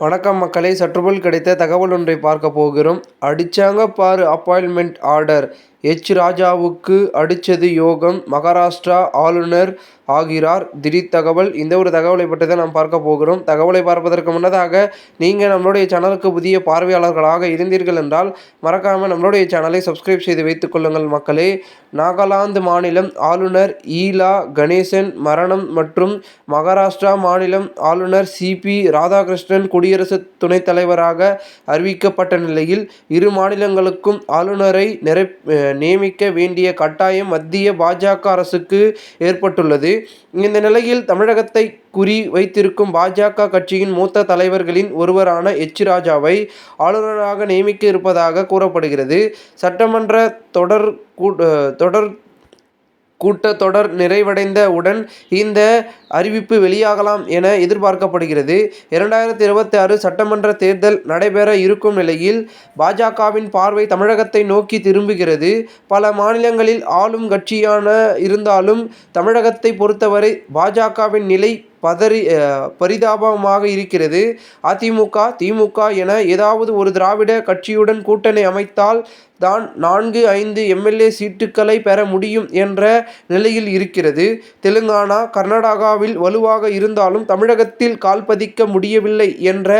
வணக்கம் மக்களை சற்றுமுன் கிடைத்த தகவல் ஒன்றை பார்க்க போகிறோம். அடிச்சாங்க பாரு அப்பாயின்மெண்ட் ஆர்டர் எச் ராஜாவுக்கு அடிச்சது யோகம். மகாராஷ்டிரா ஆளுநர் ஆகிறார். திடீர் தகவல். இந்த ஒரு தகவலை பற்றி தான் நாம் பார்க்க போகிறோம். தகவலை பார்ப்பதற்கு முன்னதாக நீங்கள் நம்மளுடைய சேனலுக்கு புதிய பார்வையாளர்களாக இருந்தீர்கள் என்றால் மறக்காமல் நம்மளுடைய சேனலை சப்ஸ்கிரைப் செய்து வைத்துக் கொள்ளுங்கள் மக்களே. நாகாலாந்து மாநிலம் ஆளுநர் ஈலா கணேசன் மரணம் மற்றும் மகாராஷ்டிரா மாநிலம் ஆளுநர் சிபி ராதாகிருஷ்ணன் குடியரசு துணைத் தலைவராக அறிவிக்கப்பட்ட நிலையில் இரு மாநிலங்களுக்கும் ஆளுநரை நிறை நியமிக்க வேண்டிய கட்டாயம் மத்திய பாஜக அரசுக்கு ஏற்பட்டுள்ளது. இந்த நிலையில் தமிழகத்தை குறி வைத்திருக்கும் பாஜக கட்சியின் மூத்த தலைவர்களின் ஒருவரான எச். ராஜாவை ஆளுநராக நியமிக்க இருப்பதாக கூறப்படுகிறது. சட்டமன்ற தொடர் தொடர் கூட்டத்தொடர் நிறைவடைந்த உடன் இந்த அறிவிப்பு வெளியாகலாம் என எதிர்பார்க்கப்படுகிறது. இரண்டாயிரத்தி இருபத்தி ஆறு சட்டமன்ற தேர்தல் நடைபெற இருக்கும் நிலையில் பாஜகவின் பார்வை தமிழகத்தை நோக்கி திரும்புகிறது. பல மாநிலங்களில் ஆளும் கட்சியான இருந்தாலும் தமிழகத்தை பொறுத்தவரை பாஜகவின் நிலை பதறி பரிதாபமாக இருக்கிறது. அதிமுக திமுக என ஏதாவது ஒரு திராவிட கட்சியுடன் கூட்டணி அமைத்தால் தான் நான்கு ஐந்து எம்எல்ஏ சீட்டுக்களை பெற முடியும் என்ற நிலையில் இருக்கிறது. தெலுங்கானா கர்நாடகாவில் வலுவாக இருந்தாலும் தமிழகத்தில் கால்பதிக்க முடியவில்லை என்ற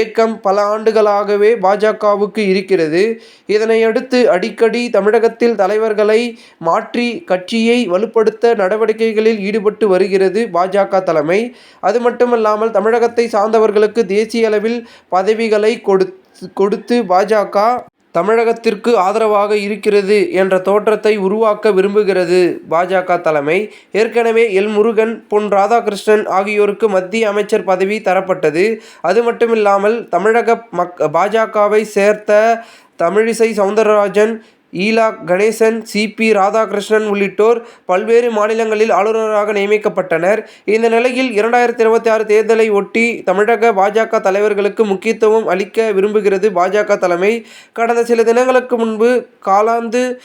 ஏக்கம் பல ஆண்டுகளாகவே பாஜகவுக்கு இருக்கிறது. இதனையடுத்து அடிக்கடி தமிழகத்தில் தலைவர்களை மாற்றி கட்சியை வலுப்படுத்த நடவடிக்கைகளில் ஈடுபட்டு வருகிறது பாஜக தலைமை. அது மட்டுமல்லாமல் தமிழகத்தை சார்ந்தவர்களுக்கு தேசிய அளவில் பதவிகளை கொடுத்து கொடுத்து பாஜக தமிழகத்திற்கு ஆதரவாக இருக்கிறது என்ற தோற்றத்தை உருவாக்க விரும்புகிறது பாஜக தலைமை. ஏற்கனவே எல். முருகன் பொன் ராதாகிருஷ்ணன் ஆகியோருக்கு மத்திய அமைச்சர் பதவி தரப்பட்டது. அது மட்டுமில்லாமல் தமிழக மக் பாஜகவை சேர்த்த தமிழிசை சவுந்தரராஜன் ஈலா கணேசன் சிபி ராதாகிருஷ்ணன் உள்ளிட்டோர் பல்வேறு மாநிலங்களில் ஆளுநராக நியமிக்கப்பட்டனர். இந்த நிலையில் இரண்டாயிரத்தி இருபத்தி ஆறு தேர்தலை ஒட்டி தமிழக பாஜக தலைவர்களுக்கு முக்கியத்துவம் அளிக்க விரும்புகிறது பாஜக தலைமை. கடந்த சில தினங்களுக்கு முன்பு காலாந்து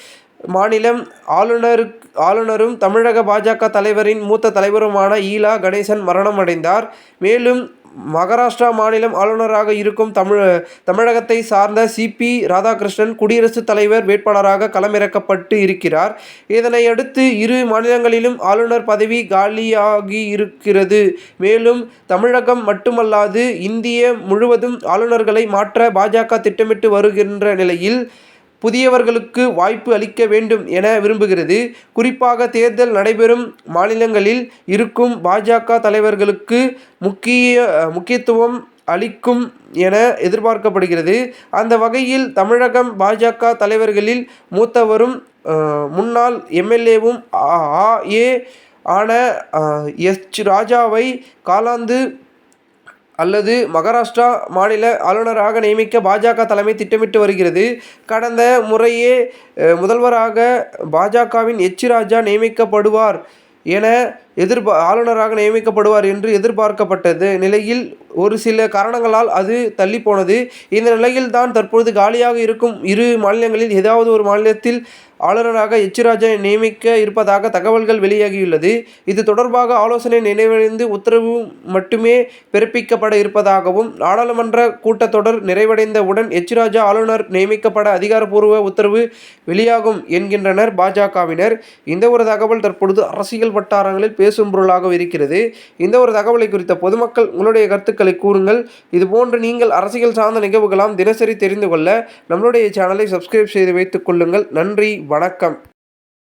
மாநிலம் ஆளுநர் ஆளுநரும் தமிழக பாஜக தலைவரின் மூத்த தலைவருமான ஈலா கணேசன் மரணமடைந்தார். மேலும் மகாராஷ்டிரா மாநிலம் ஆளுநராக இருக்கும் தமிழ் தமிழகத்தை சார்ந்த சிபி ராதாகிருஷ்ணன் குடியரசுத் தலைவர் வேட்பாளராக களமிறக்கப்பட்டு இருக்கிறார். இதனையடுத்து இரு மாநிலங்களிலும் ஆளுநர் பதவி காலியாகி இருக்கிறது மேலும் தமிழகம் மட்டுமல்லாது இந்திய முழுவதும் ஆளுநர்களை மாற்ற பாஜக திட்டமிட்டு வருகின்ற நிலையில் புதியவர்களுக்கு வாய்ப்பு அளிக்க வேண்டும் என விரும்புகிறது. குறிப்பாக தேர்தல் நடைபெறும் மாநிலங்களில் இருக்கும் பாஜக தலைவர்களுக்கு முக்கிய முக்கியத்துவம் அளிக்கும் என எதிர்பார்க்கப்படுகிறது. அந்த வகையில் தமிழகம் பாஜக தலைவர்களில் மூத்தவரும் முன்னாள் எம்எல்ஏவும் ஆ ஏ ஆன எச் ராஜாவை காலாந்து அல்லது மகாராஷ்டிரா மாநில ஆளுநராக நியமிக்க பாஜக தலைமை திட்டமிட்டு வருகிறது. கடந்த முறையே முதல்வராக பாஜகவின் எச் ராஜா நியமிக்கப்படுவார் என எதிர்பா ஆளுநராக நியமிக்கப்படுவார் என்று எதிர்பார்க்கப்பட்டது. நிலையில் ஒரு சில காரணங்களால் அது தள்ளி போனது இந்த நிலையில் தான் தற்பொழுது காலியாக இருக்கும் இரு மாநிலங்களில் ஏதாவது ஒரு மாநிலத்தில் ஆளுநராக எச்சிராஜை நியமிக்க இருப்பதாக தகவல்கள் வெளியாகியுள்ளது. இது தொடர்பாக ஆலோசனை நிறைவடைந்து உத்தரவு மட்டுமே பிறப்பிக்கப்பட இருப்பதாகவும் நாடாளுமன்ற கூட்டத்தொடர் நிறைவடைந்தவுடன் எச்சிராஜா ஆளுநர் நியமிக்கப்பட அதிகாரப்பூர்வ உத்தரவு வெளியாகும் என்கின்றனர் பாஜகவினர். இந்த ஒரு தகவல் தற்பொழுது அரசியல் வட்டாரங்களில் பேசும் பொருளாக இருக்கிறது. இந்த ஒரு தகவலை குறித்த பொதுமக்கள் உங்களுடைய கருத்துக்களை கூறுங்கள். இதுபோன்று நீங்கள் அரசியல் சார்ந்த நிகழ்வுகளாம் தினசரி தெரிந்து கொள்ள நம்மளுடைய சேனலை சப்ஸ்கிரைப் செய்து வைத்துக் கொள்ளுங்கள். நன்றி வணக்கம்.